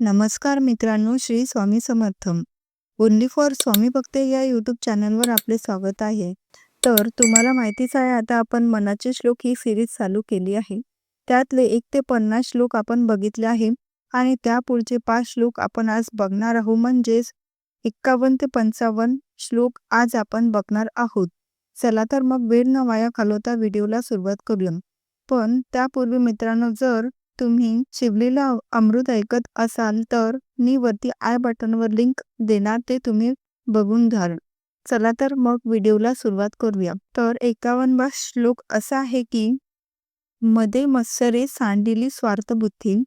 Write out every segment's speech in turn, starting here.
नमस्कार मित्रांनो Shri Swami Samartham only for Swami भक्त या यूट्यूब चॅनलवर आपले स्वागत आहे. तर तुम्हाला माहितीच आहे आता आपण मनाचे श्लोक ही सिरीज चालू केली आहे. त्यातले एक ते पन्नास श्लोक आपण बघितले आहे आणि त्या पुढचे पाच श्लोक आपण आज बघणार आहोत. म्हणजेच एक्कावन्न ते पंचावन्न श्लोक आज आपण बघणार आहोत. चला तर मग वेळ न वाया घालवता व्हिडिओला सुरुवात करूया. पण त्यापूर्वी मित्रांनो जर तुम्ही शिवलेला अमृत ऐकत असाल तर मी वरती आय बटनवर लिंक देणार ते तुम्ही बघून घ्याल. चला तर मग व्हिडिओला सुरुवात करूया. तर एकावन्नवा श्लोक असा आहे की मध्ये मत्सरे सांडिली स्वार्थबुद्धी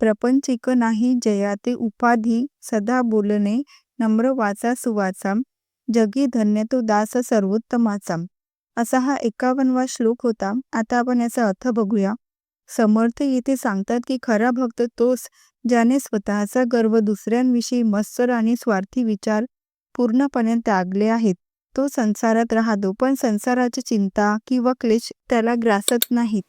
प्रपंचिक नाही जयाते उपाधी सदा बोलणे नम्र वाचा सुवाचा जगी धन्य तो दास सर्वोत्तमाचा. असा हा एकावन्नवा श्लोक होता. आता आपण याचा अर्थ बघूया. समर्थ येथे सांगतात की खरा भक्त तोच ज्याने स्वतःचा गर्व दुसऱ्यांविषयी मत्सर आणि स्वार्थी विचार पूर्णपणे त्यागले आहेत. तो संसारात राहतो पण संसाराची चिंता किंवा क्लेश त्याला ग्रासत नाहीत.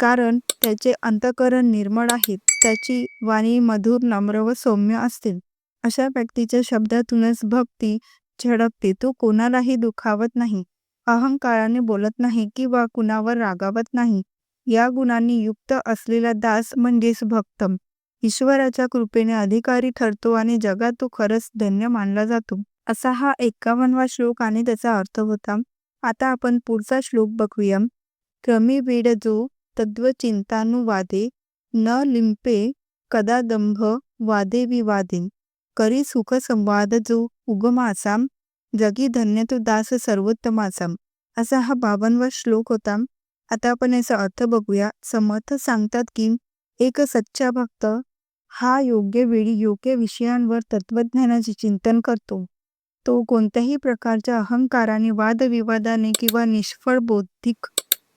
कारण त्याचे अंतकरण निर्मळ आहेत त्याची वाणी मधुर नम्र व सौम्य असतील अशा व्यक्तीच्या शब्दातूनच भक्ती झडपते तो कोणालाही दुखावत नाही अहंकाराने बोलत नाही किंवा कुणावर रागावत नाही. या गुणांनी युक्त असलेला दास म्हणजेच भक्त. ईश्वराच्या कृपेने अधिकारी ठरतो आणि जगात तो खरंच धन्य मानला जातो. असा हा एकावन्नवा श्लोक आणि त्याचा अर्थ होता आता आपण पुढचा श्लोक बघूया. क्रमी वेड जो तद्वचिंतानुवादे न लिंपे कदा दंभ वादे विवादे. करी सुख संवाद जो उगमासाम जगी धन्य तो दास सर्वोत्तमासाम. असा हा बावनवा श्लोक होता. आता आपण याचा अर्थ बघूया. समर्थ सांगतात की एक सच्चा भक्त हा योग्य वेळी योग्य विषयांवर तत्वज्ञानाचे चिंतन करतो. तो कोणत्याही प्रकारच्या अहंकाराने वादविवादाने किंवा निष्फळ बौद्धिक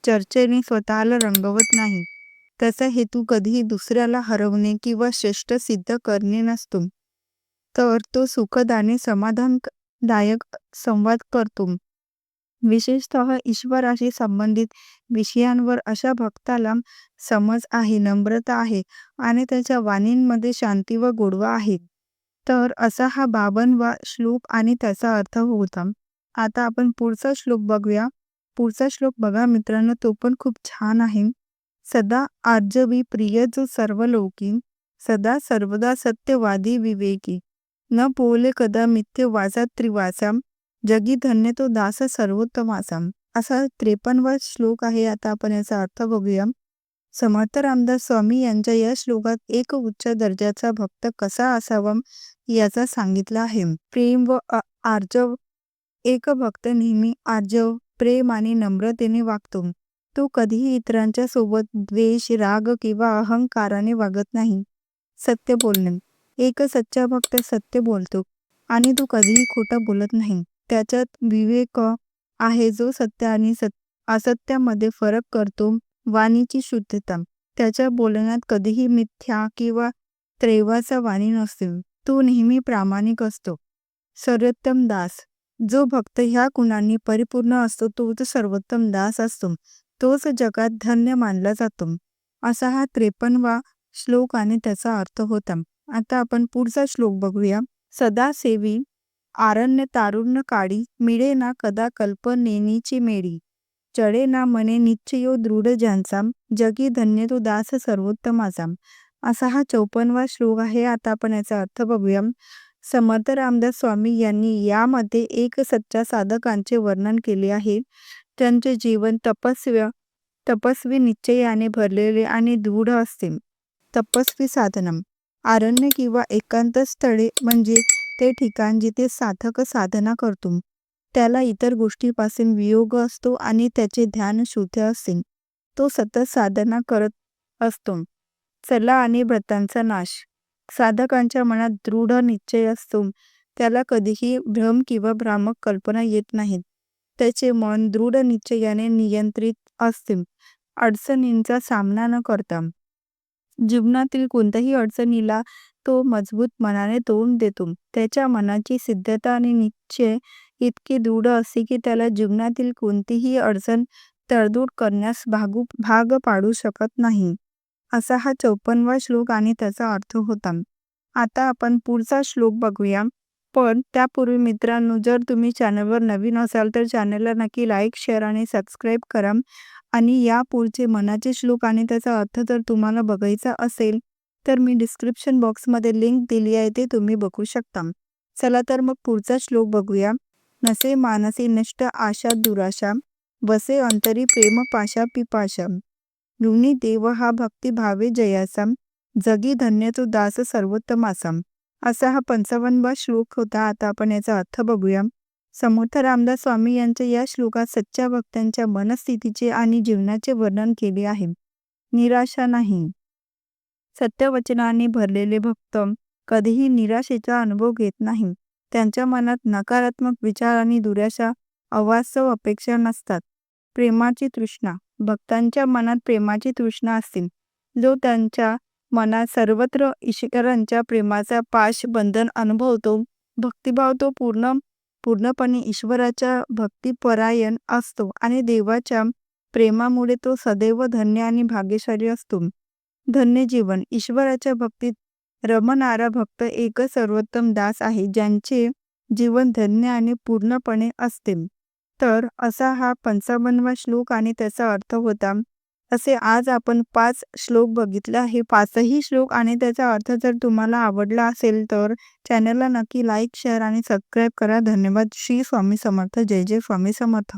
चर्चेने स्वतःला रंगवत नाही. त्याचा हेतू कधीही दुसऱ्याला हरवणे किंवा श्रेष्ठ सिद्ध करणे नसतो. तर तो सुखदाने समाधानदायक संवाद करतो. विशेषतः ईश्वराशी संबंधित विषयांवर अशा भक्ताला समज आहे नम्रता आहे आणि त्याच्या वाणींमध्ये शांती व गोडवा आहे. तर असा हा बावनवा श्लोक आणि त्याचा अर्थ होता. आता आपण पुढचा श्लोक बघूया. पुढचा श्लोक बघा मित्रांनो तो पण खूप छान आहे. सदा आर्जवी प्रिय जो सर्व लोकी सदा सर्वदा सत्यवादी विवेकी. न पोले कदा मिथ्य वाचा त्रिवाचा जगी धन्य तो दास सर्वोत्तम आसाम. असा त्रेपन्नवा श्लोक आहे. आता आपण याचा अर्थ बघूया. समर्थ रामदास स्वामी यांच्या या श्लोकात एक उच्च दर्जाचा भक्त कसा असावा याचा सांगितला आहे. प्रेम व आर्जव. एक भक्त नेहमी आर्जव प्रेम आणि नम्रतेने वागतो. तो कधीही इतरांच्या सोबत द्वेष राग किंवा अहंकाराने वागत नाही. सत्य बोलणे. एक सच्चा भक्त सत्य बोलतो आणि तो कधीही खोटं बोलत नाही. त्याच्यात विवेक आहे जो सत्य आणि असत्यामध्ये फरक करतो. वाणीची शुद्धता. त्याच्या बोलण्यात कधीही मिथ्या किंवा त्रेवाचा वाणी नसते. तो नेहमी प्रामाणिक असतो. सर्वोत्तम दास. जो भक्त ह्या गुणांनी परिपूर्ण असतो तोच सर्वोत्तम दास असतो. तोच जगात धन्य मानला जातो. असा हा त्रेपन्नवा श्लोक आणि त्याचा अर्थ होता. आता आपण पुढचा श्लोक बघूया. सदा सेवी आरण्य तारुण्य काळी मिळे ना कदा कल्प नेनीची मेळी चढे ना मने निश्चयो दृढ ज्यांचा जगी धन्य तो दास सर्वोत्तमाचा असा हा चौपन्नवा श्लोक आहे. आता आपण याचा अर्थ बघूया समर्थ रामदास स्वामी यांनी यामध्ये एक सच्चा साधकांचे वर्णन केले आहे. त्यांचे जीवन तपस्व्य तपस्वी निश्चयाने भरलेले आणि दृढ असते. तपस्वी साधनम. आरण्य किंवा एकांत स्थळे म्हणजे ते ठिकाण जिथे साधक साधना करतो त्याला इतर गोष्टीपासून वियोग असतो आणि त्याचे ध्यान शुद्ध असते. तो सतत साधना करत असतो. चला आणि व्रतांचा नाश. साधकांच्या मनात दृढ निश्चय असतो. त्याला कधीही भ्रम किंवा भ्रामक कल्पना येत नाहीत. त्याचे मन दृढ निश्चयाने नियंत्रित असते. अडचणींचा सामना न करता. जीवनातील कोणत्याही अडचणीला तो मजबूत मनाने तोंड देतो. त्याच्या मनाची सिद्धता आणि निश्चय इतकी दृढ असते की त्याला जीवनातील कोणतीही अडचण तडजोड करण्यास भागू भाग पाडू शकत नाही. असा हा चौपन्नवा श्लोक आणि त्याचा अर्थ होता. आता आपण पुढचा श्लोक बघूया. पण त्यापूर्वी मित्रांनो जर तुम्ही चॅनलवर नवीन असाल तर चॅनलला नक्की लाईक शेअर आणि सबस्क्राईब करा. आणि या पुढचे मनाचे श्लोक आणि त्याचा अर्थ जर तुम्हाला बघायचा असेल तर मी डिस्क्रिप्शन बॉक्समध्ये लिंक दिली आहे ते तुम्ही बघू शकता. चला तर मग पुढचा श्लोक बघूया. नसे मानसे नष्ट आशा दुराशा बसे अंतरी प्रेम पाशा पिपाशा. ऋणी देव हा भक्ती भावे जयासा जगी धन्य तो दास सर्वोत्तमासा. असा हा पंचावन्नवा श्लोक होता. आता आपण याचा अर्थ बघूया. समर्थ रामदास स्वामी यांच्या या श्लोकात सच्च्या भक्तांच्या मनस्थितीचे आणि जीवनाचे वर्णन केले आहे. निराशा नाही. सत्यवचनाने भरलेले भक्त कधीही निराशेचा अनुभव घेत नाही. त्यांच्या मनात नकारात्मक विचार आणि दुराशा अवास्तव अपेक्षा नसतात. प्रेमाची तृष्णा. भक्तांच्या मनात प्रेमाची तृष्णा असतील जो त्यांच्या मनात सर्वत्र ईश्वरांच्या प्रेमाचा पाश बंधन अनुभवतो भक्तिभाव तो पूर्ण पूर्णपणे ईश्वराच्या भक्तिपरायण असतो आणि देवाच्या प्रेमामुळे तो सदैव धन्य आणि भाग्यशाली असतो. धन्य जीवन. ईश्वराच्या भक्तीत रमणारा भक्त एकच सर्वोत्तम दास आहे ज्यांचे जीवन धन्य आणि पूर्णपणे असते तर असा हा पंचावन्नवा श्लोक आणि त्याचा अर्थ होता असे आज आपण पाच श्लोक बघितले आहे. पाचही श्लोक आणि त्याचा अर्थ जर तुम्हाला आवडला असेल तर चॅनलला नक्की लाईक शेअर आणि सबस्क्राईब करा. धन्यवाद. श्री स्वामी समर्थ. जय जय स्वामी समर्थ.